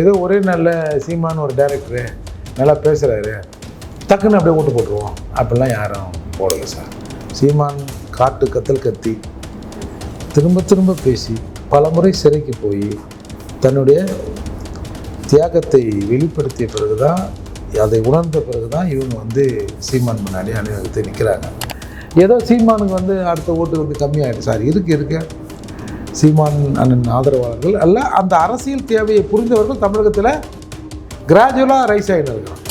ஏதோ ஒரே நல்ல சீமான்னு ஒரு டேரக்டரு நல்லா பேசுகிறாரு டக்குன்னு அப்படியே ஓட்டு போட்டுருவோம். அப்படிலாம் யாரும் போடலை சார். சீமான் காட்டு கத்தல் கத்தி திரும்ப திரும்ப பேசி பலமுறை சிறைக்கு போய் தன்னுடைய தியாகத்தை வெளிப்படுத்திய பிறகு தான் அதை உணர்ந்த பிறகு தான் இவங்க வந்து சீமான் முன்னாடி அணிவகுத்து நிற்கிறாங்க ஏதோ சீமானுக்கு வந்து அடுத்த ஓட்டு வந்து கம்மியாகிடுச்சு சார். இருக்கு இருக்கு. சீமான் அண்ணன் ஆதரவாளர்கள் அல்ல அந்த அரசியல் தேவையை புரிந்தவர்கள் தமிழகத்தில் கிராஜுவலாக ரைஸ் ஆகிட்டு இருக்கிறாங்க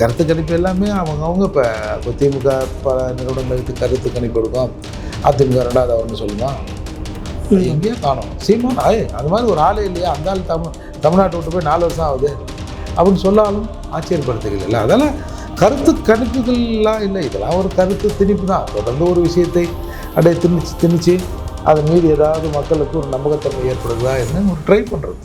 கருத்து கணிப்பு எல்லாமே அவங்க அவங்க இப்போ இப்போ திமுக பல நிறுவனங்களுக்கு கருத்து கணிப்பு எடுக்கும் அதிமுக ரெண்டாவது அவர்னு சொல்லுமா? எங்கேயோ காணும். சீமான் ஆயே அது மாதிரி ஒரு ஆளே இல்லையா? அந்த ஆள் தமிழ் தமிழ்நாட்டை விட்டு போய் நாலு வருஷம் ஆகுது. அப்படின்னு சொன்னாலும் ஆச்சரியப்படுத்துகள் இல்லை அதெல்லாம் கருத்து கணிப்புகள்லாம் இல்லை. இதெல்லாம் ஒரு கருத்து திணிப்பு தான். தொடர்ந்து ஒரு விஷயத்தை அப்படியே திணிச்சு திணிச்சு அதை மீது ஏதாவது மக்களுக்கு ஒரு நம்பகத்தன்மை ஏற்படுதா என்ன ஒரு ட்ரை பண்ணுறது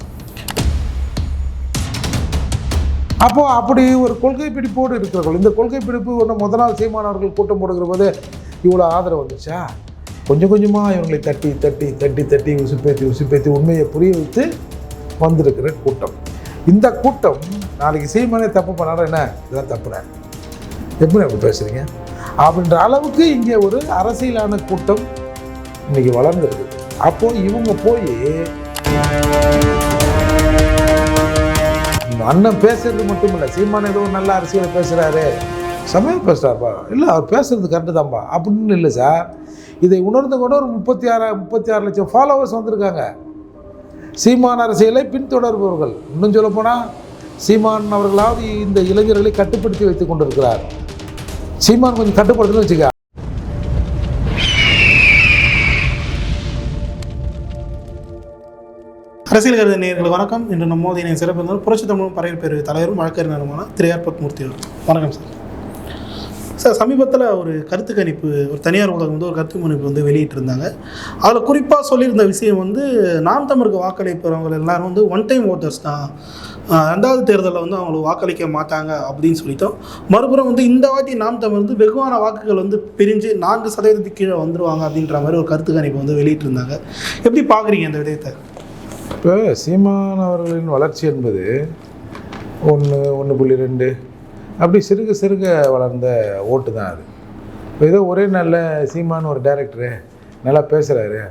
அப்போ அப்படி ஒரு கொள்கை பிடிப்போடு இருக்கிறவர்கள் இந்த கொள்கை பிடிப்பு ஒன்று முத நாள் சீமானவர்கள் கூட்டம் போடுகிற போது இவ்வளோ ஆதரவு வந்துச்சா? கொஞ்சம் கொஞ்சமாக இவங்களை தட்டி தட்டி தட்டி தட்டி உசுப்பேத்தி உசுப்பேத்தி உண்மையை புரிய வைத்து வந்திருக்கிற கூட்டம். இந்த கூட்டம் நாளைக்கு சீமானே தப்பு பண்ணாலும் என்ன? இதெல்லாம் தப்புறேன் எப்படி அப்படி பேசுகிறீங்க அப்படின்ற அளவுக்கு இங்கே ஒரு அரசியலான கூட்டம் இன்னைக்கு வளர்ந்துருக்கு. அப்போ இவங்க போய் அண்ணன் பேசுறது மட்டும் இல்லை சீமான் ஏதோ நல்ல அரசியலை பேசுகிறாரு சமயம் பேசுகிறாருப்பா இல்லை அவர் பேசுறது கரெக்டு தான்ப்பா அப்படின்னு இல்லை சார். இதை உணர்ந்து கூட ஒரு முப்பத்தி ஆறு முப்பத்தி ஆறு லட்சம் ஃபாலோவர்ஸ் வந்திருக்காங்க. சீமான் அரசியலை பின்தொடர்பவர்கள். இன்னும் சொல்லப்போனால் சீமான் அவர்களாவது இந்த இளைஞர்களை கட்டுப்படுத்தி வைத்துக் கொண்டிருக்கிறார். சீமான் கொஞ்சம் கட்டுப்படுத்தணும்னு வச்சுக்க. அரசியல் கருத நேர்கள் வணக்கம். இன்று நம்ம மோதிய சிறப்பு புரட்சி தமிழும் பறையர் பேர் தலைவரும் வழக்கறிஞருமான திரு ஏற்பட் மூர்த்தி வணக்கம் சார். சார் சமீபத்தில் ஒரு கருத்து கணிப்பு ஒரு தனியார் ஊடகம் வந்து ஒரு கருத்து கணிப்பு வந்து வெளியிட்டிருந்தாங்க. அதில் குறிப்பாக சொல்லியிருந்த விஷயம் வந்து நாம் தமிழுக்கு வாக்களிப்பவங்க எல்லாரும் வந்து ஒன் டைம் ஓட்டர்ஸ் தான். ரெண்டாவது தேர்தலில் வந்து அவங்களுக்கு வாக்களிக்க மாட்டாங்க அப்படின்னு சொல்லிட்டோம். மறுபுறம் வந்து இந்த வாட்டி நாம் தமிழ் வந்து வெகுவான வாக்குகள் வந்து பிரிஞ்சு நான்கு சதவீதத்துக்கு கீழே வந்துடுவாங்க அப்படின்ற மாதிரி ஒரு கருத்து கணிப்பு வந்து வெளியிட்டிருந்தாங்க. எப்படி பார்க்குறீங்க இந்த விடயத்தை? இப்போ சீமான் அவர்களின் வளர்ச்சி என்பது ஒன்று ஒன்று புள்ளி ரெண்டு அப்படி சிறுக சிறுக வளர்ந்த ஓட்டு தான் அது. இப்போ ஏதோ ஒரே நல்ல சீமான் ஒரு டேரக்டரு நல்லா பேசுகிறாரு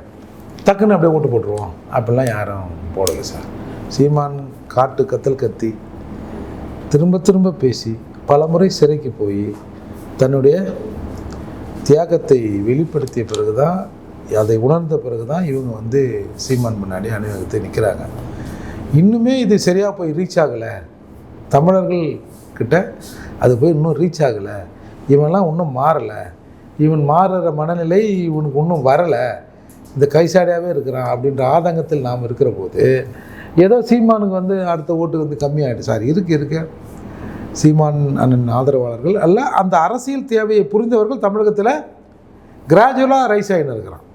டக்குன்னு அப்படியே ஓட்டு போட்டுருவோம். அப்படிலாம் யாரும் போடலை சார். சீமான் காட்டு கத்தல் கத்தி திரும்ப திரும்ப பேசி பலமுறை சிறைக்கு போய் தன்னுடைய தியாகத்தை வெளிப்படுத்திய பிறகு தான் அதை உணர்ந்த பிறகு தான் இவங்க வந்து சீமான் முன்னாடி அணிவகுத்து நிற்கிறாங்க இன்னுமே இது சரியாக போய் ரீச் ஆகலை. தமிழர்கள் கிட்ட அது போய் இன்னும் ரீச் ஆகலை. இவன்லாம் இன்னும் மாறலை. இவன் மாறுற மனநிலை இவனுக்கு இன்னும் வரலை. இந்த கைசாடியாகவே இருக்கிறான் அப்படின்ற ஆதங்கத்தில் நாம் இருக்கிற போது ஏதோ சீமானுக்கு வந்து அடுத்த ஓட்டு வந்து கம்மியாகிடுச்சு சார் இருக்கு இருக்கு. சீமான் அண்ணன் ஆதரவாளர்கள் அல்ல அந்த அரசியல் தேவையை புரிந்தவர்கள் தமிழகத்தில் கிராஜுவலாக ரைஸ் ஆகின்னு இருக்கிறான்.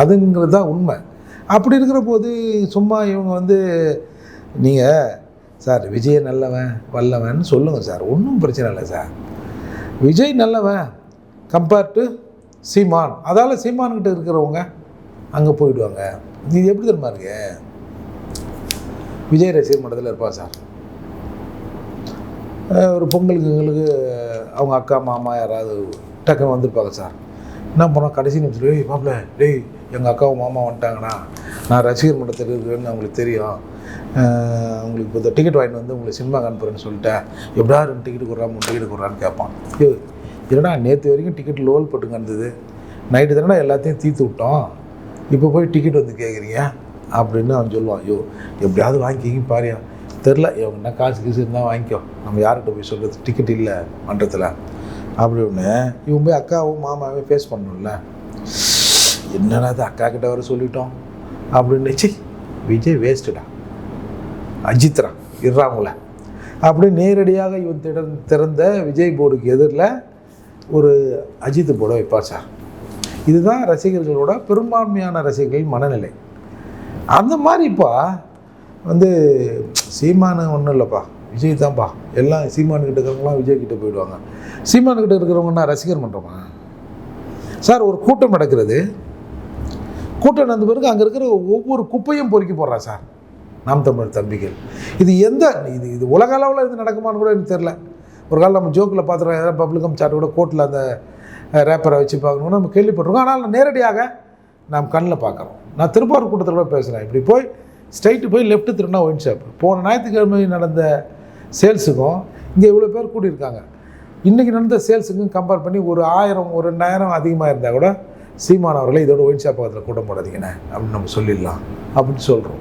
அதுங்கிறது தான் உண்மை. அப்படி இருக்கிற போது சும்மா இவங்க வந்து நீங்கள் சார் விஜய் நல்லவன் வல்லவன் சொல்லுங்கள் சார் ஒன்றும் பிரச்சனை இல்லை சார். விஜய் நல்லவன் கம்பேர்ட் டு சீமான். அதால் சீமான்கிட்ட இருக்கிறவங்க அங்கே போயிடுவாங்க. இது எப்படி தெரியுமா இருக்கு? விஜய் ரசிகர் மன்றத்தில் இருப்பா சார். ஒரு பொங்கலுக்கு எங்களுக்கு அவங்க அக்கா மாமா யாராவது டக்குன்னு வந்திருப்பாங்க சார். என்ன பண்ணோம் கடைசி நிமிஷம் டேய் மாப்பிள்ள டேய் எங்கள் அக்காவும் மாமா வந்துட்டாங்கண்ணா. நான் ரசிகர் மன்றத்தில் இருக்கிறேன்னு அவங்களுக்கு தெரியும். உங்களுக்கு இப்போ டிக்கெட் வாங்கிட்டு வந்து உங்களுக்கு சினிமா அனுப்புகிறேன்னு சொல்லிட்டேன் எப்படா ரெண்டு டிக்கெட் கொடுறா மூணு டிக்கெட் கொடுறான்னு கேட்பான். ஐயோ நேற்று வரைக்கும் டிக்கெட் லோல் போட்டு இருந்தது. நைட்டு தானே எல்லாத்தையும் தீர்த்து விட்டோம். இப்போ போய் டிக்கெட் வந்து கேட்குறீங்க அப்படின்னு அவன் சொல்லுவான். ஐயோ எப்படியாவது வாங்கிக்கிங்க பாரியா. தெரில என்ன காசு கீசு இருந்தால் வாங்கிக்கோ. நம்ம யார்கிட்ட போய் சொல்கிறது டிக்கெட் இல்லை மன்றத்தில். அப்படி ஒன்று இவன் போய் அக்காவும் மாமாவையும் ஃபேஸ் பண்ணணும்ல. என்னடா அது அக்கா கிட்ட வர சொல்லிட்டோம். அப்படின்னு சி விஜய் வேஸ்ட்டுடா அஜித்ரா இறாங்கள அப்படி நேரடியாக இவன் திறந் திறந்த விஜய் போர்டுக்கு எதிரில் ஒரு அஜித் போர்டை வைப்பார் சார். இதுதான் ரசிகர்களோட பெரும்பான்மையான ரசிகர்கள் மனநிலை. அந்த மாதிரிப்பா வந்து சீமானு ஒன்றும் இல்லைப்பா. விஜய் தான்ப்பா. எல்லாம் சீமானுக்கிட்ட இருக்கிறவங்களாம் விஜய் கிட்ட போயிடுவாங்க. சீமானுக்கிட்ட இருக்கிறவங்கன்னா ரசிகர் மன்றமா? சார் ஒரு கூட்டம் நடக்கிறது. கூட்டம் நடந்த பிறகு அங்கே இருக்கிற ஒவ்வொரு குப்பையும் பொறுக்கி போடுறான் சார். நாம் தமிழர் தம்பிகள். இது எந்த இது இது உலக அளவில் இது நடக்குமான்னு கூட எனக்கு தெரில ஒரு காலம் நம்ம ஜோக்கில் பார்த்துருக்கோம் ஏதாவது பப்ளிகம் சார்ட் கூட கோர்ட்டில் அந்த ரேப்பரை வச்சு பார்க்கணும்னு நம்ம கேள்விப்பட்டிருக்கோம். ஆனால் நேரடியாக நாம் கண்ணில் பார்க்குறோம். நான் திருப்பாரூர் கூட்டத்தில் கூட பேசுகிறேன் இப்படி போய் ஸ்ட்ரைட்டு போய் லெஃப்ட்டு திரும்பினா ஒயின் ஷாப் போன ஞாயிற்றுக்கிழமை நடந்த சேல்ஸுக்கும் இங்கே இவ்வளோ பேர் கூட்டியிருக்காங்க இன்றைக்கி நடந்த சேல்ஸுக்கும் கம்பேர் பண்ணி ஒரு ஆயிரம் ஒரு ரெண்டாயிரம் அதிகமாக இருந்தால் கூட சீமானவர்களை இதோட ஒயின் ஷாப் பக்கத்தில் கூட்டம் போடாதீங்கண்ணே. அப்படின்னு நம்ம சொல்லிடலாம். அப்படின்னு சொல்கிறோம்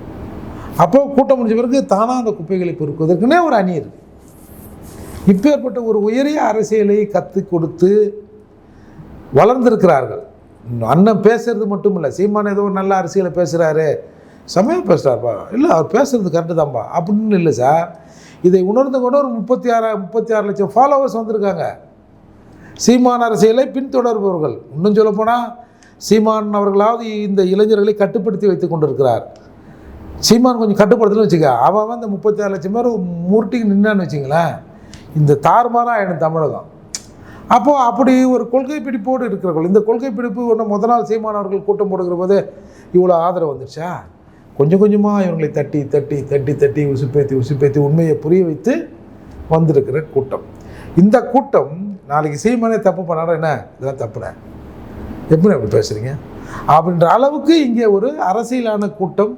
அப்போது கூட்டம் முடிஞ்ச பிறகு தானாக அந்த குப்பைகளை பொறுக்குவதற்குனே ஒரு அணி இருக்குது இப்பேற்பட்ட ஒரு உயரிய அரசியலை கற்றுக் கொடுத்து வளர்ந்திருக்கிறார்கள். அண்ணன் பேசுறது மட்டும் இல்லை சீமான் ஏதோ ஒரு நல்ல அரசியலை பேசுகிறாரு சமயம் பேசுகிறாருப்பா இல்லை அவர் பேசுறது கரெக்டு தான்ப்பா அப்படின்னு இல்லை சார். இதை உணர்ந்து கொண்டு ஒரு முப்பத்தி ஆறு முப்பத்தி ஆறு லட்சம் ஃபாலோவர்ஸ் வந்திருக்காங்க. சீமான் அரசியலை பின்தொடர்பவர்கள். இன்னும் சொல்லப்போனால் சீமான் அவர்களாவது இந்த இளைஞர்களை கட்டுப்படுத்தி வைத்து கொண்டிருக்கிறார். சீமான் கொஞ்சம் கட்டுப்படுத்தல வச்சுக்க. அவன் அந்த முப்பத்தாறு முப்பத்தி ஆறு லட்சம் பேர் முருட்டிக்கு நின்னான்னு வச்சுங்களேன். இந்த தாறுமாறாக ஆயிடும் தமிழகம். அப்போது அப்படி ஒரு கொள்கை பிடிப்போடு இருக்கிறவர்கள் இந்த கொள்கை பிடிப்பு ஒன்று முத நாள் சீமான் அவர்கள் கூட்டம் போடுகிற போது இவ்வளோ ஆதரவு வந்துருச்சா? கொஞ்சம் கொஞ்சமாக இவங்களை தட்டி தட்டி தட்டி தட்டி உசுப்பேத்தி உசுப்பேத்தி உண்மையை புரிய வைத்து வந்திருக்கிற கூட்டம். இந்த கூட்டம் நாளைக்கு சீமானே தப்பு பண்ணாரா என்ன? இதெல்லாம் தப்புட எப்படி அப்படி பேசுகிறீங்க அப்படின்ற அளவுக்கு இங்கே ஒரு அரசியலான கூட்டம்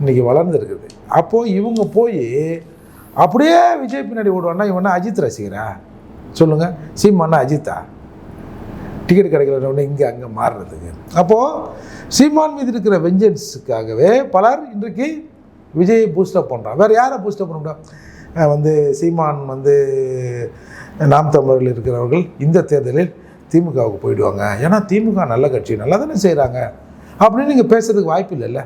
இன்றைக்கி வளர்ந்துருக்குது. அப்போது இவங்க போய் அப்படியே விஜய் பின்னாடி ஓடுவான்னா இவனா அஜித் ரசிகரா? சொல்லுங்கள் சீமானா அஜித்தா? டிக்கெட் கிடைக்கலன்னு இங்கே அங்கே மாறுறதுக்கு. அப்போது சீமான் மீது இருக்கிற வெஞ்சன்ஸுக்காகவே பலர் இன்றைக்கு விஜயை பூஸ்டப் பண்ணுறான் வேறு யாரை பூஸ்டப் பண்ண முடியும்? வந்து சீமான் வந்து நாம் தமிழர்கள் இருக்கிறவர்கள் இந்த தேர்தலில் திமுகவுக்கு போயிடுவாங்க. ஏன்னா திமுக நல்ல கட்சி நல்லா தானே செய்கிறாங்க அப்படின்னு நீங்கள் பேசுறதுக்கு வாய்ப்பு இல்லைல்ல.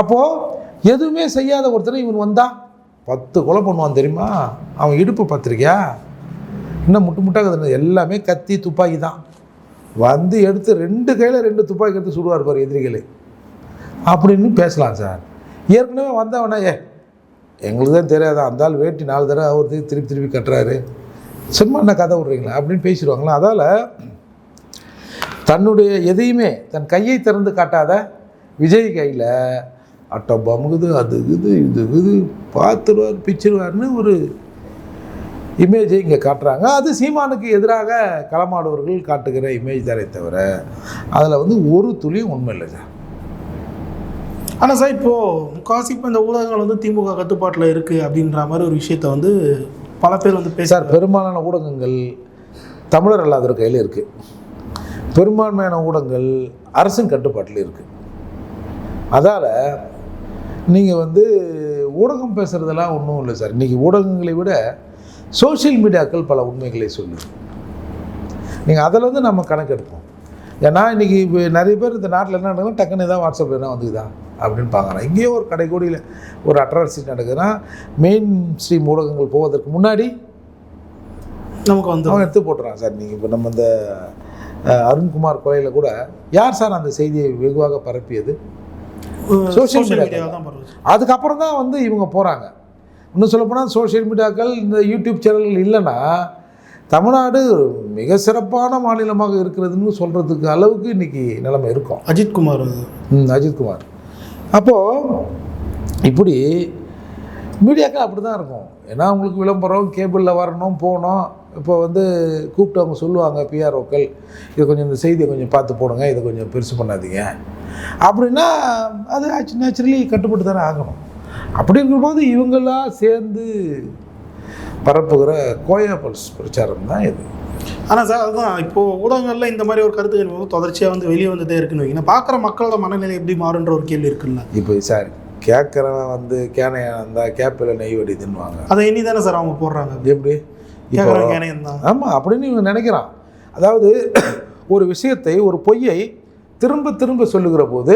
அப்போது எதுவுமே செய்யாத ஒருத்தனை இவன் வந்தா பத்து கொலை பண்ணுவான் தெரியுமா? அவன் இடுப்பு பத்திரிக்கையா இன்னும் முட்டு முட்டாக எல்லாமே கத்தி துப்பாக்கி தான். வந்து எடுத்து ரெண்டு கையில் ரெண்டு துப்பாக்கி எடுத்து சுடுவார் பாரு எதிரிகளை. அப்படின்னு பேசலாம் சார். ஏற்கனவே வந்தவனே ஏ எங்களுக்கு தான் தெரியாதா? அந்த ஆள் வேட்டி நாலு தடவை அவர் திருப்பி திருப்பி கட்டுறாரு. சும்மா என்ன கதை விட்றீங்களா? அப்படின்னு பேசிடுவாங்களா? அதால் தன்னுடைய எதையுமே தன் கையை திறந்து காட்டாத விஜய் கையில் அட்டை பமுகுது அது இது இது இது பார்த்துருவார் பிச்சிருவார்னு ஒரு இமேஜை இங்கே காட்டுறாங்க. அது சீமானுக்கு எதிராக களமாடுவர்கள் காட்டுகிற இமேஜ் தானே தவிர அதில் வந்து ஒரு துளியும் உண்மை இல்லை சார் ஆனால் சார் இப்போது முக்காசி இப்போ இந்த ஊடகங்கள் வந்து திமுக கட்டுப்பாட்டில் இருக்குது அப்படின்ற மாதிரி ஒரு விஷயத்த வந்து பல பேர் வந்து பேச சார் பெரும்பாலான ஊடகங்கள் தமிழர் அல்லாதவர் கையில் இருக்குது பெரும்பான்மையான ஊடகங்கள் அரசின் கட்டுப்பாட்டில் இருக்குது அதால் நீங்கள் வந்து ஊடகம் பேசுகிறதெல்லாம் ஒன்றும் இல்லை சார். இன்றைக்கி ஊடகங்களை விட சோஷியல் மீடியாக்கள் பல உண்மைகளை சொல்லுது. நீங்கள் அதில் வந்து நம்ம கணக்கெடுப்போம் ஏன்னா இன்றைக்கி இப்போ நிறைய பேர் இந்த நாட்டில் என்ன நடக்குது டக்குன்னு ஏதாவது வாட்ஸ்அப்பில் என்ன வந்துக்குதா அப்படின்னு பார்க்குறேன் இங்கேயோ ஒரு கடைக்கோடியில் ஒரு அட்ராசிட்டி நடக்குதுன்னா மெயின் ஸ்ட்ரீம் ஊடகங்கள் போவதற்கு முன்னாடி நமக்கு வந்து அவன் எடுத்து போட்டுறான் சார். நீங்கள் இப்போ நம்ம இந்த அருண்குமார் கொலையில் கூட யார் சார் அந்த செய்தியை வெகுவாக பரப்பியது? சோஷியல் மீடியா தான் அதுக்கப்புறம் தான் வந்து இவங்க போகிறாங்க இன்னும் சொல்லப்போனால் சோஷியல் மீடியாக்கள் இந்த யூடியூப் சேனல்கள் இல்லைன்னா தமிழ்நாடு மிக சிறப்பான மாநிலமாக இருக்கிறதுன்னு சொல்கிறதுக்கு அளவுக்கு இன்றைக்கி நிலைமை இருக்கும். அஜித் குமார். ம் அஜித்குமார் அப்போது இப்படி மீடியாக்கள் அப்படி தான் இருக்கும். ஏன்னா அவங்களுக்கு விளம்பரம் கேபிளில் வரணும் போகணும். இப்போ வந்து கூப்பிட்டு அவங்க சொல்லுவாங்க பிஆர்ஓக்கள் இது கொஞ்சம் இந்த செய்தியை கொஞ்சம் பார்த்து போடுங்க இதை கொஞ்சம் பெருசு பண்ணாதீங்க. அப்படின்னா அது ஆச்சு நேச்சுரலி கட்டுப்பட்டு தானே ஆகணும். அப்படி இருக்கும்போது இவங்கெல்லாம் சேர்ந்து பரப்புகிற கோயா பல்ஸ் பிரச்சாரம் தான் இது. ஆனால் சார் அதுதான். இப்போது ஊடகங்களில் இந்த மாதிரி ஒரு கருத்து கணிப்பு வந்து தொடர்ச்சியாக வந்து வெளியே வந்துட்டே இருக்குன்னு வைங்க. பார்க்குற மக்களோட மனநிலை எப்படி மாறுன்ற ஒரு கேள்வி இருக்குல்ல? இப்போ சார் கேட்குறவன் வந்து கேனையா இருந்தால் கேப்பில் நெய் வடிதுன்னுவாங்க. அதை எண்ணி தானே சார் அவங்க போடுறாங்க? எப்படி? கேட்குறாங்க கேனையம் தான் ஆமாம் அப்படின்னு இவன் நினைக்கிறான். அதாவது ஒரு விஷயத்தை ஒரு பொய்யை திரும்ப திரும்ப சொல்லுகிற போது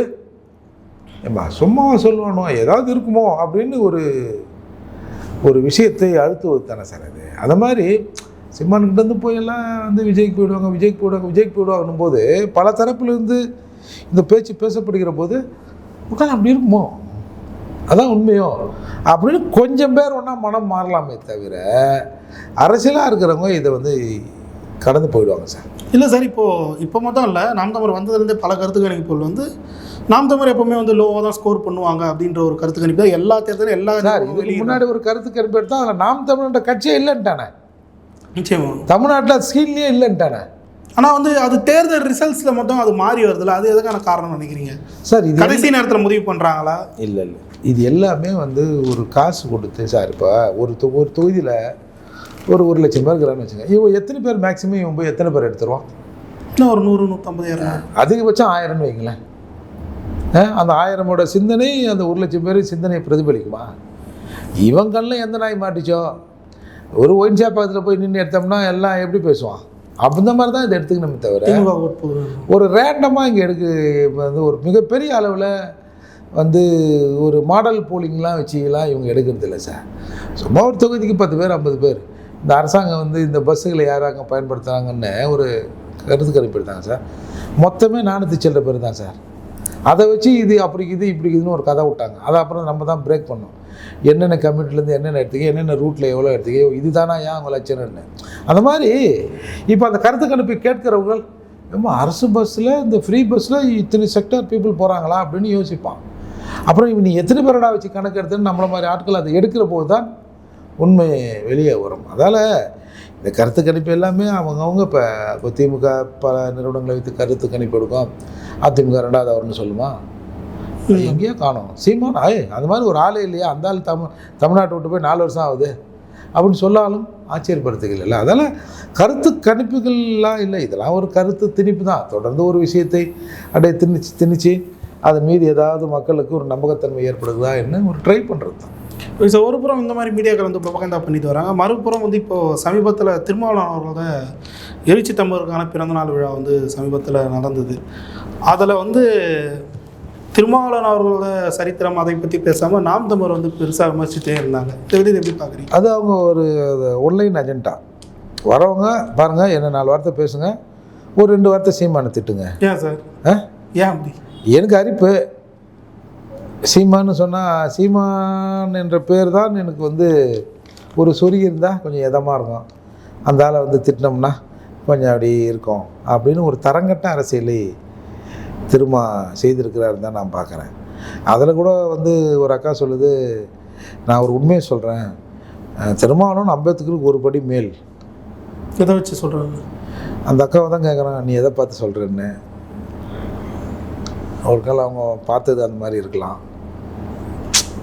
ஏம்மா சும்மா சொல்லுவானோ ஏதாவது இருக்குமோ? அப்படின்னு ஒரு ஒரு விஷயத்தை அழுத்துவது தானே சார் அது. அது மாதிரி சிம்மான்கிட்டேருந்து போய் எல்லாம் வந்து விஜய்க்கு போயிடுவாங்க விஜய்க்கு போயிடுவாங்க விஜய்க்கு போயிடுவாங்கன்னும் போது பல தரப்பிலிருந்து இந்த பேச்சு பேசப்படுகிற போது உட்காந்து அப்படி இருக்குமோ? அதான் உண்மையோ? அப்படின்னு கொஞ்சம் பேர் ஒன்றா மனம் மாறலாமே தவிர அரசியலாக இருக்கிறவங்க இதை வந்து கடந்து போயிடுவாங்க சார். இல்லை சார் இப்போது இப்போ மட்டும் இல்லை நாம் தமிழர் வந்ததுலேருந்தே பல கருத்து கணிப்புகள் வந்து நாம் தமிழர் எப்பவுமே வந்து லோவாக தான் ஸ்கோர் பண்ணுவாங்க அப்படின்ற ஒரு கருத்து கணிப்பு தான் எல்லா தேர்தலும் எல்லா சார் இதுக்கு. முன்னாடி ஒரு கருத்து கணிப்பு எடுத்தா அதில் நாம் தமிழ்ன்ற கட்சியே இல்லைன்ட்டானே? நிச்சயமா. தமிழ்நாட்டில் ஸ்கீல்லையே இல்லைன்ட்டானே? ஆனால் வந்து அது தேர்தல் ரிசல்ட்ஸில் மட்டும் அது மாறி வருதுல்ல அது எதுக்கான காரணம் நினைக்கிறீங்க? சார் இது கடைசி நேரத்தில் முடிவு பண்ணுறாங்களா இல்லை இல்லை. இது எல்லாமே வந்து ஒரு காசு கொடுத்து சார் இப்போ ஒரு தொ ஒரு தொகுதியில் ஒரு ஒரு லட்சம் பேர் இருக்கிறான்னு வச்சுங்க. இவன் எத்தனை பேர் மேக்ஸிமம் இவன் போய் எத்தனை பேர் எடுத்துருவான் இன்னும் ஒரு நூறு நூற்றம்பது இரநூறு அதிகபட்சம் ஆயிரம்னு வைங்களேன். ஆ, அந்த ஆயிரமோட சிந்தனை அந்த ஒரு லட்சம் பேர் சிந்தனையை பிரதிபலிக்குமா? இவன் கண்ணில் எந்த நாய் மாட்டிச்சோ? ஒரு ஒயின் ஷாப் பக்கத்தில் போய் நின்று எடுத்தோம்னா எல்லாம் எப்படி பேசுவான்? அந்த மாதிரி தான் இதை எடுத்துக்கணுமே தவிர ஒரு ரேண்டமாக இங்கே எடுக்கு வந்து ஒரு மிகப்பெரிய அளவில் வந்து ஒரு மாடல் போலிங்லாம் வச்சுலாம் இவங்க எடுக்கிறது இல்லை சார். சும்மா ஒரு தொகுதிக்கு பத்து பேர் ஐம்பது பேர். இந்த அரசாங்கம் வந்து இந்த பஸ்ஸுகளை யாராங்க பயன்படுத்துகிறாங்கன்னு ஒரு கருத்து கணிப்பு எடுத்தாங்க சார். மொத்தமே நானூற்றி சில்லற பேர் தான் சார். அதை வச்சு இது அப்படி இது இப்படி இதுன்னு ஒரு கதை விட்டாங்க. அதை அப்புறம் நம்ம தான் பிரேக் பண்ணோம். என்னென்ன கம்யூனிட்டிலேருந்து என்னென்ன எடுத்துக்க என்னென்ன ரூட்டில் எவ்வளோ எடுத்துக்க இதுதானா ஏன் அவங்க லட்சணம்னு அந்த மாதிரி இப்போ அந்த கருத்து கணிப்பை கேட்கிறவங்க ரொம்ப அரசு பஸ்ஸில் இந்த ஃப்ரீ பஸ்ஸில் இத்தனை செக்டர் பீப்புள் போகிறாங்களா அப்படின்னு யோசிப்பான். அப்புறம் இவன் நீ எத்தனை பேரடா வச்சு கணக்கு எடுத்துன்னு நம்மள மாதிரி ஆட்கள் அதை எடுக்கிற போது தான் உண்மை வெளியே வரும். அதால் இந்த கருத்து கணிப்பு எல்லாமே அவங்கவுங்க இப்போ இப்போ திமுக பல நிறுவனங்களை வைத்து கருத்து கணிப்பு எடுக்கும். அதிமுக ரெண்டாவது அவர்னு சொல்லுமா எங்கேயோ காணும். சீமான் ஆயே அந்த மாதிரி ஒரு ஆளே இல்லையா? அந்த ஆள் தமிழ் தமிழ்நாட்டை விட்டு போய் நாலு வருஷம் ஆகுது. அப்படின்னு சொல்லாலும் ஆச்சரியப்படுத்துகள் அதால் கருத்து கணிப்புகள்லாம் இல்லை. இதெல்லாம் ஒரு கருத்து திணிப்பு தான். தொடர்ந்து ஒரு விஷயத்தை அப்படியே திணிச்சு திணிச்சு அதன் மீது ஏதாவது மக்களுக்கு ஒரு நம்பகத்தன்மை ஏற்படுதா என்ன? ஒரு ட்ரை பண்ணுறது தான். சார் ஒரு புறம் இந்த மாதிரி மீடியாக்கள் வந்து ப்ரொபகண்டா பண்ணிட்டு வராங்க. மறுபுறம் வந்து இப்போது சமீபத்தில் திருமாவளவன் அவர்களோட எழுச்சி தமிழருக்கான பிறந்தநாள் விழா வந்து சமீபத்தில் நடந்தது. அதில் வந்து திருமாவளவன் அவர்களோட சரித்திரம் அதை பற்றி பேசாமல் நாம் தமிழர் வந்து பெருசாக விமர்சித்தே இருந்தாங்க. இதை வந்து எப்படி பார்க்குறீங்க? அது அவங்க ஒரு ஒன்லைன் அஜெண்டா வரவங்க பாருங்கள் என்ன நாலு வார்த்தை பேசுங்க. ஒரு ரெண்டு வார்த்தை சீமானை திட்டுங்க. ஏன் சார்? ஏன் அப்படி? எனக்கு அரிப்பு சீமான்னு சொன்னால் சீமான் என்ற பேர் தான் எனக்கு வந்து ஒரு சொறி இருந்தால் கொஞ்சம் இதமாக இருக்கும். அந்த ஆளை வந்து திட்டினோம்னா கொஞ்சம் அப்படி இருக்கும். அப்படின்னு ஒரு தரங்கட்ட அரசியலை திரும்ப செய்திருக்கிறாருன்னு தான் நான் பார்க்குறேன். அதில் கூட வந்து ஒரு அக்கா சொல்லுது நான் ஒரு உண்மையை சொல்கிறேன் திருமாவளவன் அம்பேத்கருக்கு ஒரு படி மேல். எதை வச்சு சொல்கிறாங்க அந்த அக்காவை தான் கேட்குறான் நீ எதை பார்த்து சொல்கிறேன்னு ஒரு காலம் அவங்க பார்த்தது அந்த மாதிரி இருக்கலாம்.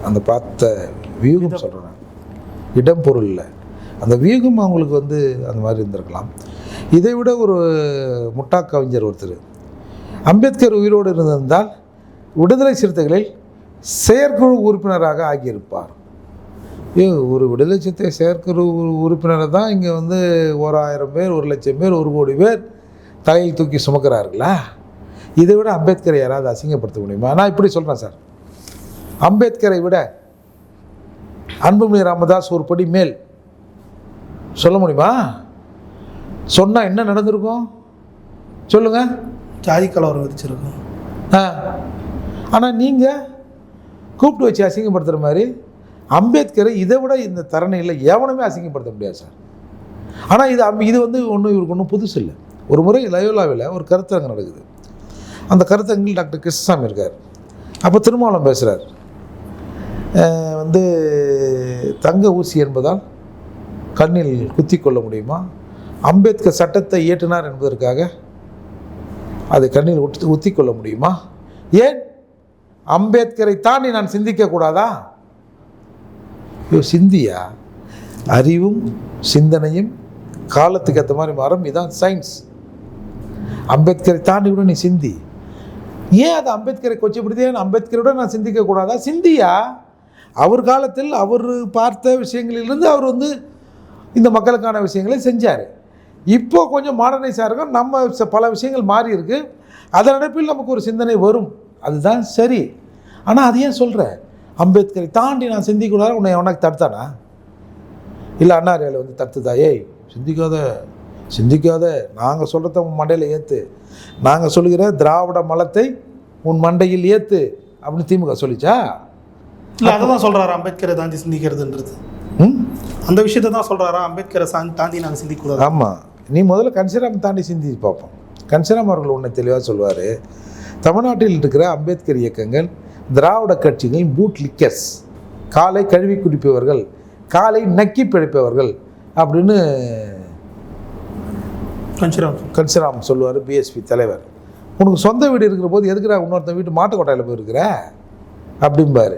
அந்த பார்த்த வியூகம் சொல்கிறேன் இடம் பொருள் இல்லை. அந்த வியூகம் அவங்களுக்கு வந்து அந்த மாதிரி இருந்திருக்கலாம். இதை விட ஒரு முட்டா கவிஞர் ஒருத்தர் அம்பேத்கர் உயிரோடு இருந்திருந்தால் விடுதலை சிறுத்தைகளில் செயற்குழு உறுப்பினராக ஆகியிருப்பார். ஏ ஒரு விடுதலை சிறுத்தை செயற்குழு உறு- உறுப்பினரை தான் இங்கே வந்து ஒரு ஆயிரம் பேர் ஒரு லட்சம் பேர் ஒரு கோடி பேர் தலையில் தூக்கி சுமக்கிறார்களா? இதை விட அம்பேத்கரை யாராவது அசிங்கப்படுத்த முடியுமா? நான் இப்படி சொல்கிறேன் சார். அம்பேத்கரை விட அன்புமணி ராமதாஸ் ஒரு படி மேல். சொல்ல முடியுமா? சொன்னால் என்ன நடந்திருக்கும்? சொல்லுங்கள் ஜாதி கலவரம் விதிச்சிருக்கோம். ஆ. ஆனால் நீங்கள் கூப்பிட்டு வச்சு அசிங்கப்படுத்துகிற மாதிரி அம்பேத்கரை இதை விட இந்த தரணையில் எவனுமே அசிங்கப்படுத்த முடியாது சார். ஆனால் இது அம் இது வந்து ஒன்றும் இவருக்கு ஒன்றும் புதுசு இல்லை. ஒரு முறை லயோலாவில் ஒரு கருத்தரங்கு நடக்குது. அந்த கருத்தரங்கில் டாக்டர் கிருஷ்ணசாமி இருக்கார். அப்போ திருமாவளம் பேசுகிறார் வந்து தங்க ஊசி என்பதால் கண்ணில் குத்தி கொள்ள முடியுமா? அம்பேத்கர் சட்டத்தை இயற்றினார் என்பதற்காக அது கண்ணில் உத்தி உத்தி கொள்ள முடியுமா? ஏன்? அம்பேத்கரை தாண்டி நான் சிந்திக்க கூடாதா? ஐயோ சிந்தியா? அறிவும் சிந்தனையும் காலத்துக்கு ஏற்ற மாதிரி மரம் இதுதான் சயின்ஸ். அம்பேத்கரை தாண்டி கூட நீ சிந்தி. ஏன் அது அம்பேத்கரை கொச்சப்படுத்தி அம்பேத்கரோட நான் சிந்திக்க கூடாதா? சிந்தியா? அவர் காலத்தில் அவர் பார்த்த விஷயங்களிலிருந்து அவர் வந்து இந்த மக்களுக்கான விஷயங்களை செஞ்சார். இப்போ கொஞ்சம் மாடர்னைஸாக இருக்கும். நம்ம ச- பல விஷயங்கள் மாறி இருக்கு. அதன் அடிப்பில் நமக்கு ஒரு சிந்தனை வரும். அதுதான் சரி. ஆனால் அது ஏன் சொல்கிற அம்பேத்கரை தாண்டி நான் சிந்திக்கூடாது உன்னை உனக்கு தடுத்தானா? இல்லை அண்ணாரியால் வந்து தடுத்துதா? ஏய் சிந்திக்காத. சிந்திக்காத. நாங்கள் சொல்கிறத உன் மண்டையில் ஏற்று நாங்கள் சொல்லுகிற திராவிட மலத்தை உன் மண்டையில் ஏற்று அப்படின்னு திமுக சொல்லிச்சா? இல்லை அதை தான் சொல்கிறாரா அம்பேத்கரை தாண்டி சிந்திக்கிறதுன்றது. ம்? அந்த விஷயத்தை தான் சொல்கிறாரா அம்பேத்கரை சாந்தி தாண்டி நாங்கள் சிந்திக்கக்கூடாது. ஆமாம் நீ முதல்ல கன்சிராம் தாண்டி சிந்திச்சு பார்ப்போம். கன்சிராம் அவர்கள் ஒன்று தெளிவாக சொல்லுவார் தமிழ்நாட்டில் இருக்கிற அம்பேத்கர் இயக்கங்கள் திராவிட கட்சிகளின் பூட் லிக்கர்ஸ் காலை கழுவி குடிப்பவர்கள் காலை நக்கி பிழைப்பவர்கள் அப்படின்னு கஞ்சிராம் கன்சிராம் சொல்லுவார் பிஎஸ்பி தலைவர். உனக்கு சொந்த வீடு இருக்கிற போது எதுக்குடா இன்னொருத்தன் வீட்டு மாட்டுக்கொட்டாயில் போயிருக்கிற? அப்படிம்பாரு.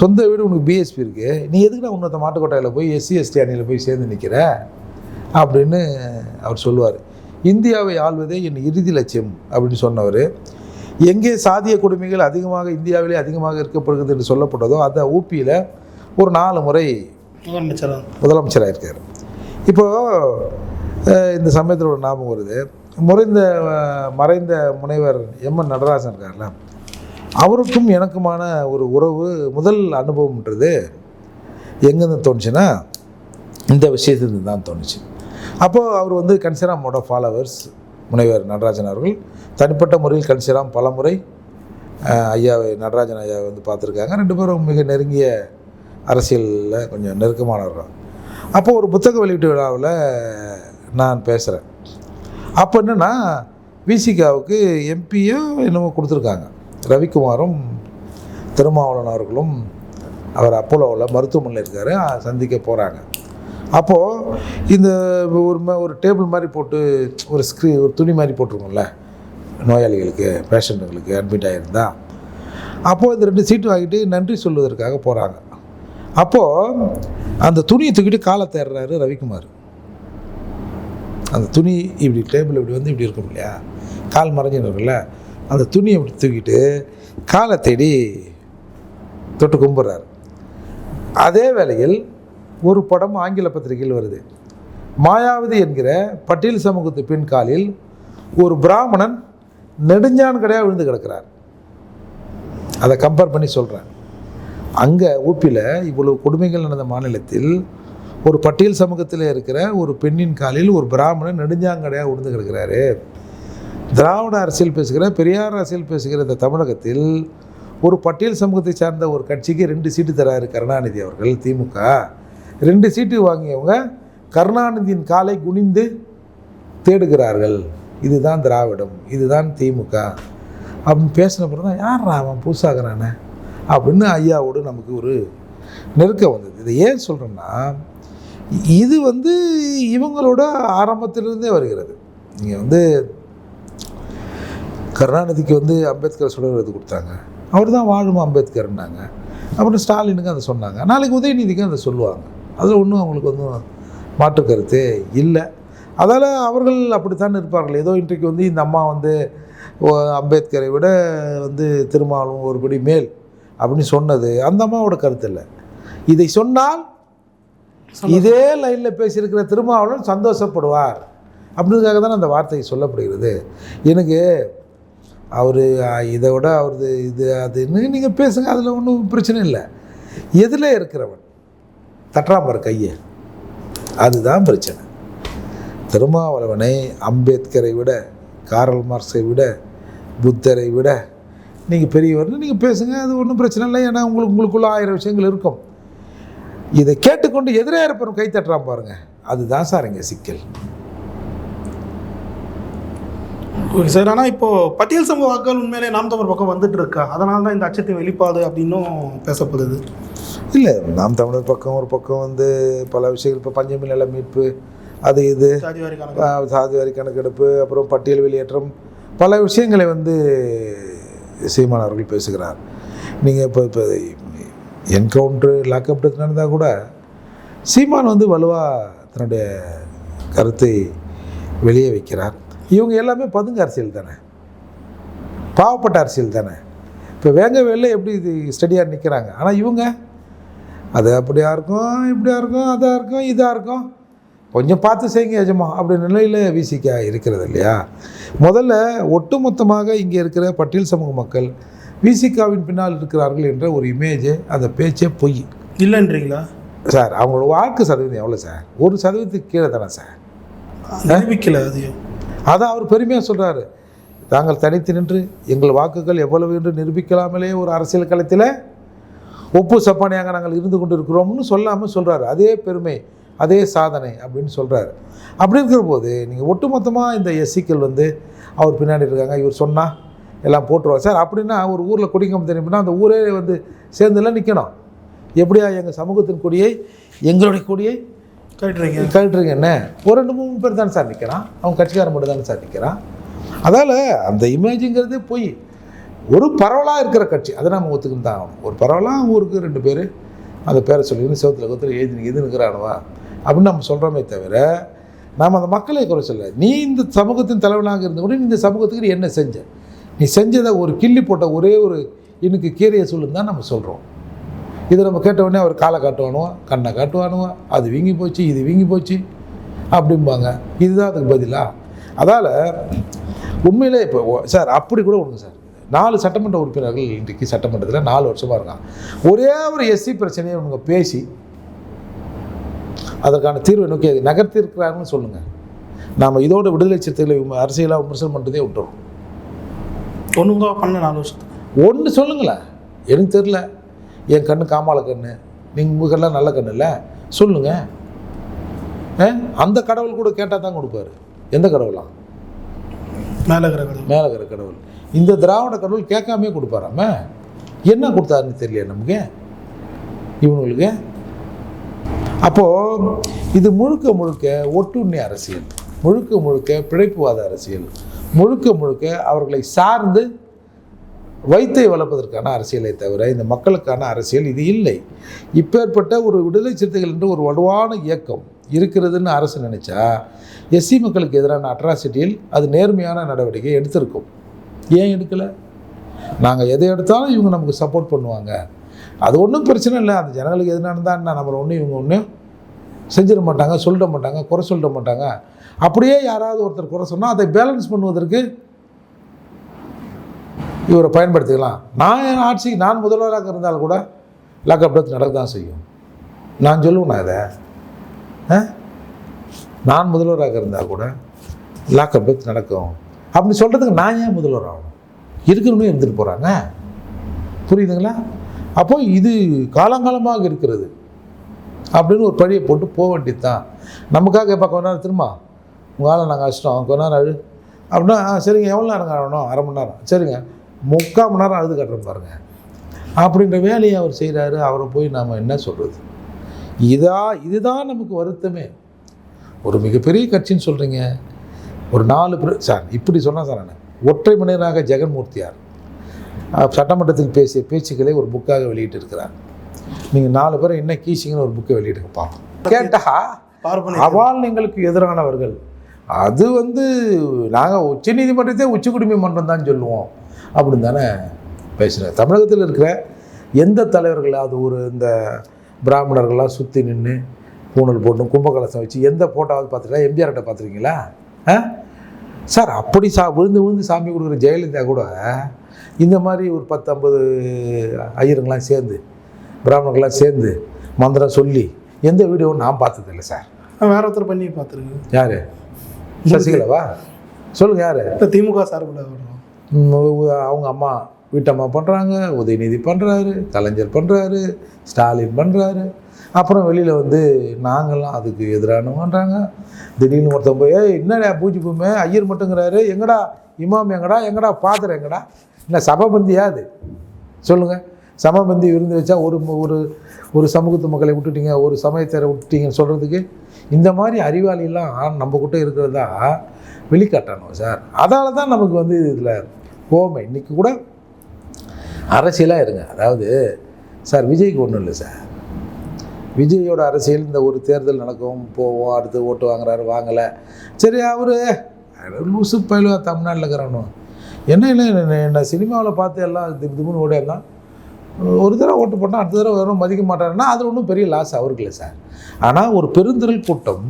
சொந்த வீடு உனக்கு பிஎஸ்பி இருக்கு. நீ எதுக்குடா இன்னொருத்த மாட்டுக்கொட்டாயில் போய் எஸ்சி எஸ்டி அணியில் போய் சேர்ந்து நிற்கிற அப்படின்னு அவர் சொல்லுவார். இந்தியாவை ஆள்வதே என் இறுதி லட்சியம் அப்படின்னு சொன்னவர். எங்கே சாதிய கொடுமைகள் அதிகமாக இந்தியாவிலே அதிகமாக இருக்கப்படுகிறது என்று சொல்லப்பட்டதோ அந்த ஊபியில் ஒரு நாலு முறை முதலமைச்சர் முதலமைச்சராக இருக்கார் இப்போது இந்த சமயத்தில் ஒரு ஞாபகம் வருது. முறைந்த மறைந்த முனைவர் எம்என் நடராஜன் இருக்கார்ல. அவருக்கும் எனக்குமான ஒரு உறவு முதல் அனுபவம்ன்றது எங்கேருந்து தோணுச்சுன்னா இந்த விஷயத்துலேருந்து தான் தோணுச்சு. அப்போது அவர் வந்து கன்சிராமோட ஃபாலோவர்ஸ் முனைவர் நடராஜன் அவர்கள் தனிப்பட்ட முறையில் கன்சிராம் பல முறை ஐயாவை நடராஜன் ஐயாவை வந்து பார்த்துருக்காங்க. ரெண்டு பேரும் மிக நெருங்கிய அரசியலில் கொஞ்சம் நெருக்கமானவர்கள். அப்போது ஒரு புத்தக வெளியீட்டு விழாவில் நான் பேசுகிறேன் அப்போ என்னென்னா விசிகாவுக்கு எம்பியோ என்னமோ கொடுத்துருக்காங்க. ரவிக்குமாரும் திருமாவளவன் அவர்களும் அவர் அப்போலோவில் மருத்துவமனையில் இருக்கார். சந்திக்க போகிறாங்க அப்போது இந்த ஒரு ம- ஒரு டேபிள் மாதிரி போட்டு ஒரு ஸ்க்ரீன் ஒரு துணி மாதிரி போட்டிருக்கோம்ல. நோயாளிகளுக்கு பேஷண்ட்டுகளுக்கு அட்மிட் ஆகியிருந்தா அப்போது இந்த ரெண்டு சீட்டு வாங்கிட்டு நன்றி சொல்வதற்காக போகிறாங்க அப்போது அந்த துணியை தூக்கிட்டு காலை தேடுறாரு ரவிக்குமார். அந்த துணி இப்படி டேபிள் இப்படி வந்து இப்படி இருக்கும் இல்லையா? கால் மறைஞ்சுன்னு இருக்குல்ல அந்த துணியை அப்படி தூக்கிட்டு காலை தேடி தொட்டு கும்பிட்றாரு. அதே வேளையில் ஒரு படம் ஆங்கில பத்திரிகையில் வருது. மாயாவதி என்கிற பட்டியல் சமூகத்து பின்காலில் ஒரு பிராமணன் நெடுஞ்சான் கடையாக விழுந்து கிடக்கிறார். அதை கம்பேர் பண்ணி சொல்கிறேன் அங்கே ஊப்பியில் இவ்வளவு கொடுமைகள் நடந்த மாநிலத்தில் ஒரு பட்டியல் சமூகத்தில் இருக்கிற ஒரு பெண்ணின் காலில் ஒரு பிராமணன் நெடுஞ்சாங்கடையாக விழுந்து கிடக்கிறாரு. திராவிட அரசியல் பேசுகிற பெரியார் அரசியல் பேசுகிற இந்த தமிழகத்தில் ஒரு பட்டியல் சமூகத்தை சார்ந்த ஒரு கட்சிக்கு ரெண்டு சீட்டு தராரு கருணாநிதி அவர்கள் திமுக. ரெண்டு சீட்டு வாங்கியவங்க கருணாநிதியின் காலை குனிந்து தேடுகிறார்கள். இதுதான் திராவிடம் இதுதான் திமுக. அப்படின்னு பேசின பிறகு தான் யார் அவன் புதுசாகிறானே? அப்படின்னு ஐயாவோடு நமக்கு ஒரு நெருக்கம் வந்தது. இதை ஏன் சொல்கிறேன்னா இது வந்து இவங்களோட ஆரம்பத்திலிருந்தே வருகிறது. நீங்கள் வந்து கருணாநிதிக்கு வந்து அம்பேத்கர் சுடர் எழுதி கொடுத்தாங்க. அவர் தான் வாழும் அம்பேத்கர்னாங்க. அப்புறம் ஸ்டாலினுக்கு அதை சொன்னாங்க. நாளைக்கு உதயநிதிக்கும் அதை சொல்லுவாங்க. அதில் ஒன்றும் அவங்களுக்கு ஒன்றும் மாற்று கருத்தே இல்லை. அதால் அவர்கள் அப்படித்தான் இருப்பார்கள். ஏதோ இன்றைக்கு வந்து இந்த அம்மா வந்து அம்பேத்கரை விட வந்து திருமாவளவன் ஒருபடி மேல் அப்படின்னு சொன்னது. அந்த அம்மாவோட கருத்து இல்லை. இதை சொன்னால் இதே லைனில் பேசியிருக்கிற திருமாவளவன் சந்தோஷப்படுவார். அப்படின்றதுக்காக தான் அந்த வார்த்தை சொல்லப்படுகிறது. எனக்கு அவர் இதை விட அவரது இது அதுன்னு நீங்கள் பேசுங்க அதில் ஒன்றும் பிரச்சனை இல்லை. எதில் இருக்கிறவன் தட்டாம்பார் கையை அதுதான் பிரச்சனை. திருமாவளவனை அம்பேத்கரை விட காரல் மார்க்ஸை விட புத்தரை விட நீங்கள் பெரியவர்னு நீங்கள் பேசுங்க அது ஒன்றும் பிரச்சனை இல்லை ஏன்னா உங்களுக்கு உங்களுக்குள்ள ஆயிரம் விஷயங்கள் இருக்கும். இதை கேட்டுக்கொண்டு எதிராக இருப்பவன் கை தட்டுறான் பாருங்கள் அதுதான் சார் இங்கே சிக்கல். Okay sir. ஆனால் இப்போது பட்டியல் சமூக வாக்குகள் உண்மையிலே நாம் தமிழ் பக்கம் வந்துட்டு இருக்கா? அதனால தான் இந்த அச்சத்தின் வெளிப்பாடு அப்படின்னும் பேசப்படுது. இல்லை நாம் தமிழர் பக்கம் ஒரு பக்கம் வந்து பல விஷயங்கள் இப்போ பஞ்சமி நில மீட்பு அது இது சாதி வாரி கணக்கெடுப்பு அப்புறம் பட்டியல் வெளியேற்றம் பல விஷயங்களை வந்து சீமான் அவர்கள் பேசுகிறார். நீங்கள் இப்போ இப்போ என்கவுண்ட்ரு லாக்அப் நடந்தால் கூட சீமான் வந்து வலுவாக தன்னுடைய கருத்தை வெளியே வைக்கிறார். இவங்க எல்லாமே பதுங்க அரசியல் தானே? பாவப்பட்ட அரசியல் தானே? இப்போ வேங்க வெளில எப்படி இது ஸ்டடியாக நிற்கிறாங்க ஆனால் இவங்க அது அப்படியா இருக்கும் இப்படியா இருக்கும் அதாக இருக்கும் இதாக இருக்கும். கொஞ்சம் பார்த்து செய்யுங்க எஜமா அப்படி நிலையில் விசிகா இருக்கிறது இல்லையா? முதல்ல ஒட்டுமொத்தமாக இங்கே இருக்கிற பட்டியல் சமூக மக்கள் விசிகாவின் பின்னால் இருக்கிறார்கள் என்ற ஒரு இமேஜே அந்த பேச்சே பொய். இல்லைன்றீங்களா? சார் அவங்களோட வாக்கு சதவீதம் எவ்வளோ சார்? ஒரு சதவீதத்துக்கு கீழே தானே சார்? நிரூபிக்கல அதையும் அதான் அவர் பெருமையாக சொல்கிறாரு தாங்கள் தனித்து நின்று எங்கள் வாக்குகள் எவ்வளவு என்று நிரூபிக்கலாமலே ஒரு அரசியல் களத்தில். உப்பு சப்பானியாக நாங்கள் இருந்து கொண்டு இருக்கிறோம்னு சொல்லாமல் சொல்கிறாரு அதே பெருமை அதே சாதனை அப்படின்னு சொல்கிறாரு அப்படி இருக்கிற போது நீங்கள் ஒட்டுமொத்தமாக இந்த எஸ்சிக்கள் வந்து அவர் பின்னாடி இருக்காங்க. இவர் சொன்னால் எல்லாம் போட்டுருவார். சார் அப்படின்னா ஒரு ஊரில் கொடிக்கம் தெரியும்னா அந்த ஊரே வந்து சேர்ந்துலாம் நிற்கணும் எப்படியா எங்கள் சமூகத்தின் கொடியை எங்களுடைய கொடியை கழட்டுறீங்க. கழட்டுறீங்க என்ன? ஒரு ரெண்டு மூணு பேர் தானே சார் நிற்கிறான் அவன் கட்சிக்காரன் மட்டும் தானே சார் நிற்கிறான் அதால் அந்த இமேஜுங்கிறதே போய் ஒரு பரவலாக இருக்கிற கட்சி. அதை நம்ம ஒத்துக்கிட்டு தான் ஆகணும். ஒரு பரவலாக ஊருக்கு ரெண்டு பேர். அந்த பேரை சொல்லி செவத்தில் கொத்துல எழுதி எது நிற்கிறானுவா அப்படின்னு நம்ம சொல்கிறோமே தவிர நாம் அந்த மக்களை குறை சொல்ல நீ இந்த சமூகத்தின் தலைவனாக இருந்து கூட நீ இந்த சமூகத்துக்கு நீ என்ன செஞ்ச? நீ செஞ்சதை ஒரு கிள்ளி போட்ட ஒரே ஒரு இன்னைக்கு கீரையை சொல்லுன்னு தான் நம்ம சொல்கிறோம் இதை நம்ம கேட்ட உடனே அவர் காலை காட்டுவானுவோம் கண்ணை காட்டுவானுவோம் அது வீங்கி போச்சு இது வீங்கி போச்சு அப்படிம்பாங்க. இதுதான் அதுக்கு பதிலா? அதால் உண்மையிலே இப்போ சார் அப்படி கூட விடுங்க சார். நாலு சட்டமன்ற உறுப்பினர்கள் இன்றைக்கு சட்டமன்றத்தில் நாலு வருஷமாக இருக்காங்க. ஒரே ஒரு எஸ்சி பிரச்சனையை இவங்க பேசி அதற்கான தீர்வை நோக்கி அதை நகர்த்திருக்கிறாங்கன்னு சொல்லுங்கள் நாம் இதோட விடுதலை சிறுத்தைகளை அரசியலாக விமர்சனம் பண்ணுறதே விட்டுறோம். ஒன்று தான் பண்ண நாலு வருஷத்துக்கு. ஒன்று சொல்லுங்களேன். எனக்கு தெரில என் கண்ணு காமால கண்ணு. நீங்கள் உங்கள் கண்ணெலாம் நல்ல கண்ணு இல்லை? சொல்லுங்கள்? அந்த கடவுள் கூட கேட்டால் தான் கொடுப்பாரு. எந்த கடவுளாம் மேலே இருக்கிற கடவுள். மேலே இருக்கிற கடவுள். இந்த திராவிட கடவுள் கேட்காமே கொடுப்பாராம? என்ன கொடுத்தாருன்னு தெரியல நமக்கு? இவங்களுக்கு அப்போது இது முழுக்க முழுக்க ஒட்டுண்ணி அரசியல். முழுக்க முழுக்க பிழைப்புவாத அரசியல். முழுக்க முழுக்க அவர்களை சார்ந்து வைத்தை வளர்ப்பதற்கான அரசியலை தவிர இந்த மக்களுக்கான அரசியல் இது இல்லை. இப்பேற்பட்ட ஒரு விடுதலை சிறுத்தைகள் என்று ஒரு வலுவான இயக்கம் இருக்கிறதுன்னு அரசு நினைச்சா எஸ்சி மக்களுக்கு எதிரான அட்ராசிட்டியில் அது நேர்மையான நடவடிக்கை எடுத்திருக்கும். ஏன் எடுக்கலை? நாங்கள் எதை எடுத்தாலும் இவங்க நமக்கு சப்போர்ட் பண்ணுவாங்க. அது ஒன்றும் பிரச்சனை இல்லை. அந்த ஜனங்களுக்கு எது நடந்தான்னா நம்மளை ஒன்றும் இவங்க ஒன்றும் செஞ்சிட மாட்டாங்க சொல்லிட மாட்டாங்க குறை சொல்லிட மாட்டாங்க. அப்படியே யாராவது ஒருத்தர் குறை சொன்னால் அதை பேலன்ஸ் பண்ணுவதற்கு இவரை பயன்படுத்திக்கலாம். நான் என் ஆட்சிக்கு நான் முதல்வராக இருந்தால் கூட லாக்அப் டெத் நடக்க தான் செய்யும். நான் சொல்லுவேன் இதை. ஆ? நான் முதல்வராக இருந்தால் கூட லாக்அப் டெத் நடக்கும். அப்படி சொல்கிறதுக்கு நான் ஏன் முதல்வர் ஆகணும் இருக்கணும்னு இருந்துட்டு போகிறாங்க புரியுதுங்களா? அப்போ இது காலங்காலமாக இருக்கிறது. அப்படின்னு ஒரு பழியை போட்டு போக வேண்டியது தான் நமக்காக இப்போ கொஞ்ச நேரம் திரும்ப? உங்கள் ஆளை நாங்கள் அடிச்சிட்டோம் கொஞ்ச நேரம் அழு அப்படின்னா "ஆ, சரிங்க எவ்வளோ நேரம் ஆகணும்? அரை மணி நேரம். சரிங்க. முக்கால் மணி நேரம் அழுது கட்டுறேன் பாருங்க. அப்படின்ற வேலையை அவர் செய்கிறாரு அவரை போய் நாம் என்ன சொல்கிறது இதா இதுதான் நமக்கு வருத்தமே. ஒரு மிகப்பெரிய கட்சின்னு சொல்கிறீங்க ஒரு நாலு பேர் சார் இப்படி சொன்னால் சார் நான் ஒற்றை மனிதனாக ஜெகன்மூர்த்தியார் அஹ், சட்டமன்றத்தில் பேசிய பேச்சுக்களை ஒரு புக்காக வெளியிட்டு இருக்கிறார் நீங்கள் நாலு பேரை என்ன கீசிங்கன்னு ஒரு புக்கை வெளியிடுங்க பார்ப்போம் கேட்டா அவால் எங்களுக்கு எதிரானவர்கள். அது வந்து நாங்கள் உச்சநீதிமன்றத்தை உச்சக்குடிமை மன்றம் தான் சொல்லுவோம். அப்படின்னு தானே பேசுகிறேன் தமிழகத்தில் இருக்கிற எந்த தலைவர்களாவது ஒரு இந்த பிராமணர்கள்லாம் சுற்றி நின்று பூணல் போட்டு கும்பகலசம் வச்சு எந்த ஃபோட்டோவாவது பார்த்துருக்கா எம்ஜிஆர்கிட்ட பார்த்துருக்கீங்களா? ஆ? சார் அப்படி சா விழுந்து விழுந்து சாமி கொடுக்குற ஜெயலலிதா கூட இந்த மாதிரி ஒரு பத்து ஐம்பது ஐயருங்களாம் சேர்ந்து பிராமணர்கள்லாம் சேர்ந்து மந்திரம் சொல்லி எந்த வீடியோவும் நான் பார்த்ததில்லை சார். வேற ஒருத்தர் பண்ணி பார்த்துருக்கேன். யார்? சசிகலாவா? சொல்லுங்கள் யார்? இல்லை திமுக சார்பில் அவங்க அம்மா வீட்டம்மா பண்ணுறாங்க உதயநிதி பண்ணுறாரு கலைஞர் பண்ணுறாரு ஸ்டாலின் பண்ணுறாரு அப்புறம் வெளியில் வந்து நாங்கள்லாம் அதுக்கு எதிரானவன்றாங்க திடீர்னு ஒருத்தன் போய் என்னடா பூஜை பூமே ஐயர் மட்டுங்கிறாரு. எங்கடா இமாம்? எங்கடா? எங்கடா பாத்திரம் எங்கடா? என்ன சபபந்தியா அது? சொல்லுங்கள் சமபந்தி விருந்து வச்சா ஒரு ஒரு ஒரு சமூகத்து மக்களை விட்டுட்டீங்க ஒரு சமயத்தரை விட்டுட்டீங்கன்னு சொல்கிறதுக்கு இந்த மாதிரி அறிவாளிலாம் நம்ம இருக்கிறதா? வெளிக்காட்டணும் சார். அதால தான் நமக்கு வந்து இதில் கோவமை இன்னைக்கு கூட அரசியலாக இருங்க. அதாவது சார் விஜய்க்கு ஒன்றும் இல்லை சார். விஜயோட அரசியல் இந்த ஒரு தேர்தல் நடக்கும். போவோம் அடுத்து ஓட்டு வாங்குறாரு வாங்கலை. சரி அவர் லூசு பயிலுவா தமிழ்நாட்டில் இருக்கிறவனும் என்ன இல்லை என்ன- என்ன சினிமாவில் பார்த்து எல்லாம் திப்பு திப்புன்னு ஓடியாந்தான் ஒரு தடவை ஓட்டு போட்டால் அடுத்த தடவை வரும் மதிக்க மாட்டாருன்னா அது ஒன்றும் பெரிய லாஸ் அவருக்கு இல்லை சார். ஆனால் ஒரு பெருந்திரள் கூட்டம்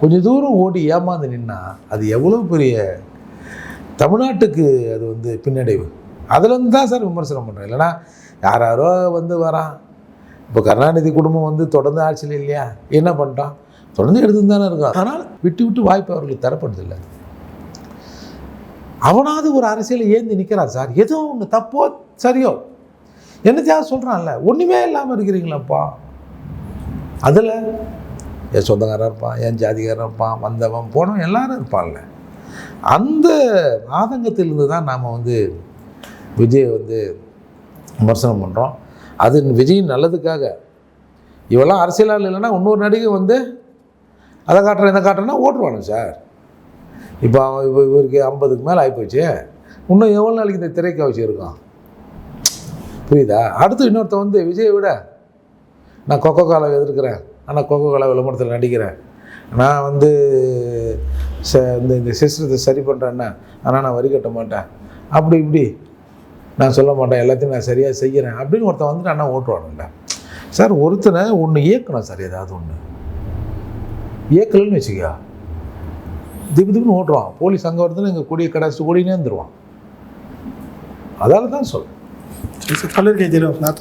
கொஞ்சம் தூரம் ஓடி ஏமாந்து நின்னா அது எவ்வளோ பெரிய தமிழ்நாட்டுக்கு அது வந்து பின்னடைவு. அதுலேருந்து தான் சார் விமர்சனம் பண்ணுறேன் இல்லைன்னா யார் யாரோ வந்து வரான். இப்போ கருணாநிதி குடும்பம் வந்து தொடர்ந்து ஆட்சியில் இல்லையா? என்ன பண்ணிட்டான் தொடர்ந்து எடுத்து தானே இருக்கும். ஆனால் விட்டு விட்டு வாய்ப்பு அவர்களுக்கு தரப்படுதில்லை அவனாவது ஒரு அரசியலை ஏந்தி நிற்கிறான் சார். ஏதோ ஒன்று தப்போ சரியோ? என்னத்தையாவது சொல்கிறான்ல ஒன்றுமே இல்லாமல் இருக்கிறீங்களாப்பா? அதில் என் சொந்தக்காரன் இருப்பான் என் ஜாதிக்காரன் இருப்பான் வந்தவன் போனவன் எல்லாரும் இருப்பான்ல. அந்த ஆதங்கத்திலிருந்து தான் நாம் வந்து விஜயை வந்து விமர்சனம் பண்ணுறோம் அது விஜயின் நல்லதுக்காக. இவெல்லாம் அரசியலால் இல்லைன்னா இன்னொரு நடிகை வந்து அதை காட்டுறேன் இதை காட்டுறேன்னா ஓட்டுருவானு சார். இப்போ அவன் இப்போ இவருக்கு ஐம்பதுக்கு மேலே ஆகிப்போச்சு இன்னும் எவ்வளோ நாளைக்கு இந்த திரைக்கு அவசியம் இருக்கும்? புரியுதா? அடுத்து இன்னொருத்த வந்து விஜயை விட நான் கொக்கோ கோலாவை எதிர்க்கிறேன். ஆனால் கொக்கோ கோலா விளம்பரத்தில் நடிக்கிறேன். நான் வந்து ச இந்த இந்த சிஸ்டத்தை சரி பண்ணுறேன்னா ஆனால் நான் வரி கட்ட மாட்டேன். அப்படி இப்படி. நான் சொல்ல மாட்டேன் எல்லாத்தையும் நான் சரியாக செய்கிறேன் அப்படின்னு ஒருத்தன் வந்துட்டு அண்ணா ஓட்டுவானுங்க சார் ஒருத்தனை ஒன்று இயக்கணும் சார் ஏதாவது ஒன்று இயக்கலன்னு வச்சுக்கோ. திப்பு திப்புன்னு ஓட்டுவான். போலீஸ் அங்கே வருதுன்னு எங்கள் கொடியை கடைசி கொடினே வந்துடுவான் அதால தான் சொல்கிறேன் சரி சார் நான்